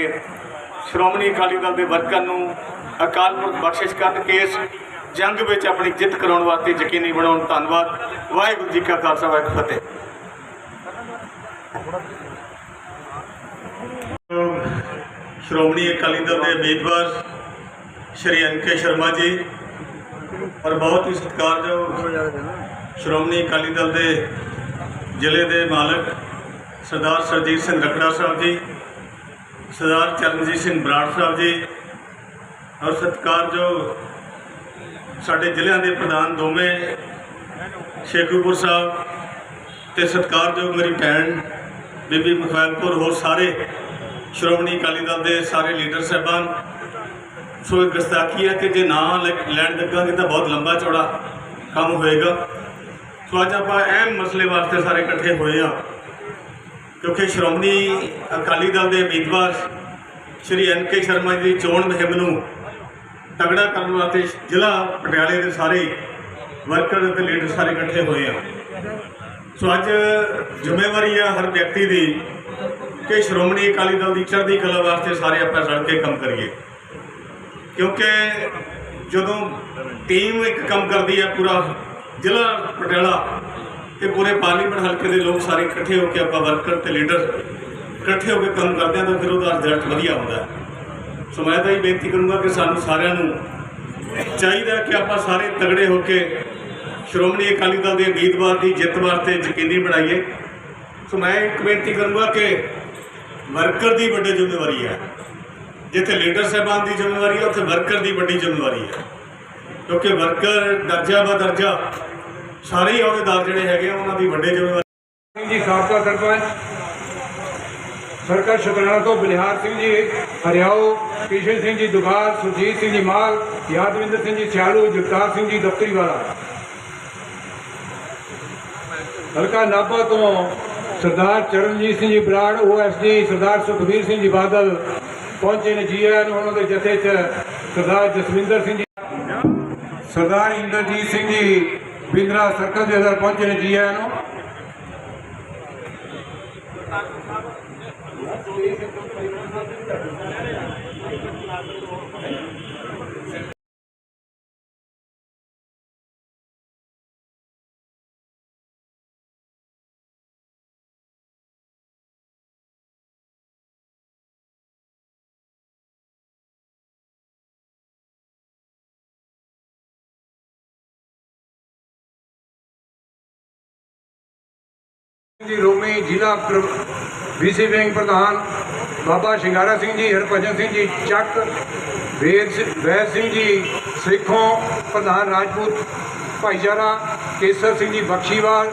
ਕੇ ਸ਼੍ਰੋਮਣੀ ਅਕਾਲੀ ਦਲ ਦੇ ਵਰਕਰ ਨੂੰ ਅਕਾਲ ਪੁਰਖ ਬਖਸ਼ਿਸ਼ ਕਰਨ ਕੇ ਇਸ ਜੰਗ ਵਿੱਚ ਆਪਣੀ ਜਿੱਤ ਕਰਾਉਣ ਵਾਸਤੇ ਯਕੀਨੀ ਬਣਾਉਣ ਧੰਨਵਾਦ ਵਾਹਿਗੁਰੂ ਜੀ ਕਾ ਖਾਲਸਾ, ਵਾਹਿਗੁਰੂ ਫਤਿਹ ਸ਼੍ਰੋਮਣੀ ਅਕਾਲੀ ਦਲ ਦੇ ਉਮੀਦਵਾਰ ਸ਼੍ਰੀ ਐਨ.ਕੇ. ਸ਼ਰਮਾ ਜੀ, ਔਰ ਬਹੁਤ ਹੀ ਸਤਿਕਾਰਯੋਗ ਸ਼੍ਰੋਮਣੀ ਅਕਾਲੀ ਦਲ ਦੇ ਜ਼ਿਲ੍ਹੇ ਦੇ ਮਾਲਕ ਸਰਦਾਰ ਸਰਜੀਤ ਸਿੰਘ ਰਖੜਾ ਸਾਹਿਬ ਜੀ ਸਰਦਾਰ ਚਰਨਜੀਤ ਸਿੰਘ ਬਰਾੜ ਸਾਹਿਬ ਜੀ, ਔਰ ਸਤਿਕਾਰਯੋਗ ਸਾਡੇ ਜ਼ਿਲ੍ਹਿਆਂ ਦੇ ਪ੍ਰਧਾਨ ਦੋਵੇਂ ਸ਼ੇਖੂਪੁਰ ਸਾਹਿਬ ਤੇ ਸਤਿਕਾਰਯੋਗ ਮੇਰੀ ਭੈਣ ਬੀਬੀ ਮਖਵੈਲਪੁਰ ਹੋਰ ਸਾਰੇ ਸ਼੍ਰੋਮਣੀ ਅਕਾਲੀ ਦਲ ਦੇ ਸਾਰੇ ਲੀਡਰ ਸਾਹਿਬਾਨ। ਸੋ ਇਹ ਗਸਤਾਖੀ ਹੈ ਕਿ ਜੇ ਨਾ ਲੈ- ਲੈਣ ਲੱਗਾਂਗੇ ਤਾਂ ਬਹੁਤ ਲੰਬਾ ਚੌੜਾ ਕੰਮ ਹੋਏਗਾ। ਸੋ ਅੱਜ ਆਪਾਂ ਅਹਿਮ ਮਸਲੇ ਵਾਸਤੇ ਸਾਰੇ ਇਕੱਠੇ ਹੋਏ ਆ ਕਿਉਂਕਿ ਸ਼੍ਰੋਮਣੀ ਅਕਾਲੀ ਦਲ ਦੇ ਉਮੀਦਵਾਰ ਸ਼੍ਰੀ ਐਨ ਕੇ ਸ਼ਰਮਾ ਜੀ ਦੀ ਚੋਣ ਮੁਹਿੰਮ ਨੂੰ ਤਗੜਾ ਕਰਨ ਵਾਸਤੇ ਜ਼ਿਲ੍ਹਾ ਪਟਿਆਲੇ ਦੇ ਸਾਰੇ ਵਰਕਰ ਅਤੇ ਲੀਡਰ ਸਾਰੇ ਇਕੱਠੇ ਹੋਏ ਆ। ਸੋ ਅੱਜ ਜ਼ਿੰਮੇਵਾਰੀ ਆ ਹਰ ਵਿਅਕਤੀ ਦੀ ਕਿ ਸ਼੍ਰੋਮਣੀ ਅਕਾਲੀ ਦਲ ਦੀ ਚੜ੍ਹਦੀ ਕਲਾ ਵਾਸਤੇ ਸਾਰੇ ਆਪਾਂ ਰਲ ਕੇ ਕੰਮ ਕਰੀਏ। ਕਿਉਂਕਿ ਜਦੋਂ ਟੀਮ ਇੱਕ ਕੰਮ ਕਰਦੀ ਹੈ ਪੂਰਾ ਜ਼ਿਲ੍ਹਾ ਪਟਿਆਲਾ ਤੇ ਪੂਰੇ ਪਾਰਲੀਮੈਂਟ ਹਲਕੇ ਦੇ ਲੋਕ ਸਾਰੇ ਇਕੱਠੇ ਹੋ ਕੇ ਆਪਾਂ ਵਰਕਰ ਤੇ ਲੀਡਰ ਇਕੱਠੇ ਹੋ ਕੇ ਕੰਮ ਕਰਦੇ ਹਾਂ ਤਾਂ ਫਿਰ ਉਹਦਾ ਰਿਜ਼ਲਟ ਵਧੀਆ ਆਉਂਦਾ ਸੋ ਮੈਂ ਤਾਂ ਇਹ ਬੇਨਤੀ ਕਰੂੰਗਾ ਕਿ ਸਾਨੂੰ ਸਾਰਿਆਂ ਨੂੰ ਚਾਹੀਦਾ ਕਿ ਆਪਾਂ ਸਾਰੇ ਤਗੜੇ ਹੋ ਕੇ ਸ਼੍ਰੋਮਣੀ ਅਕਾਲੀ ਦਲ ਦੇ ਉਮੀਦਵਾਰ ਦੀ ਜਿੱਤ ਵਾਸਤੇ ਯਕੀਨੀ ਬਣਾਈਏ। ਸੋ ਮੈਂ ਇੱਕ ਬੇਨਤੀ ਕਰੂੰਗਾ ਕਿ ਵਰਕਰ ਦੀ ਵੱਡੀ ਜ਼ਿੰਮੇਵਾਰੀ ਹੈ। ਜਿੱਥੇ ਲੀਡਰ ਸਾਹਿਬਾਨ ਦੀ ਜ਼ਿੰਮੇਵਾਰੀ ਹੈ, ਉੱਥੇ ਵਰਕਰ ਦੀ ਵੱਡੀ ਜ਼ਿੰਮੇਵਾਰੀ ਹੈ। ਕਿਉਂਕਿ ਵਰਕਰ ਦਰਜਾ ਬਾ ਦਰਜਾ ਸਾਰੇ ਹੀ ਅਹੁਦੇਦਾਰ ਜਿਹੜੇ ਹੈਗੇ ਆ, ਉਹਨਾਂ ਦੀ ਵੱਡੀ ਜ਼ਿੰਮੇਵਾਰੀ ਸਿੰਘ ਜੀ ਸਾਬਕਾ ਸਰਪੰਚ ਸਰਕਟ ਸ਼ੁਕਰਾਨਾ ਤੋਂ ਬਲਿਹਾਰ ਸਿੰਘ ਜੀ ਹਰਿਆਓ ਕਿਸ਼ਨ ਸਿੰਘ ਜੀ ਦੁਗਾਲ ਸੁਰਜੀਤ ਸਿੰਘ ਜੀ ਮਾਲ ਯਾਦਵਿੰਦਰ ਸਿੰਘ ਜੀ ਸਿਆਲੂ ਜਗਤਾਰ ਸਿੰਘ ਜੀ ਦਫਤਰੀ ਵਾਲਾ। ਹਲਕਾ ਨਾਭਾ ਤੋਂ ਸਰਦਾਰ ਚਰਨਜੀਤ ਸਿੰਘ ਜੀ ਬਰਾੜ ਓਐਸਡੀ ਸਰਦਾਰ ਸੁਖਬੀਰ ਸਿੰਘ ਜੀ ਬਾਦਲ ਪਹੁੰਚੇ ਨੇ ਜੀ ਆਇਆਂ ਨੂੰ ਉਹਨਾਂ ਦੇ ਜਥੇ 'ਚ ਸਰਦਾਰ ਜਸਵਿੰਦਰ ਸਿੰਘ ਜੀ। ਸਰਦਾਰ ਇੰਦਰਜੀਤ ਸਿੰਘ ਜੀ ਬਿੰਦਰਾ ਸਰਕਲ ਦੇ ਅੰਦਰ ਪਹੁੰਚੇ ਨੇ ਜੀ ਆਇਆਂ ਨੂੰ ਜੀ, ਰੋਮੀ ਜ਼ਿਲ੍ਹਾ ਬੀਸੀ ਬੈਂਕ ਪ੍ਰਧਾਨ ਬਾਬਾ ਸ਼ਿੰਗਾਰਾ ਸਿੰਘ ਜੀ, ਹਰਭਜਨ ਸਿੰਘ ਜੀ, ਚੱਕ ਵੇਦ ਸਿ- ਵੈਦ ਸਿੰਘ ਜੀ, ਸਿੱਖੋਂ ਪ੍ਰਧਾਨ ਰਾਜਪੂਤ ਭਾਈਚਾਰਾ, ਕੇਸਰ ਸਿੰਘ ਜੀ, ਬਖਸ਼ੀਵਾਲ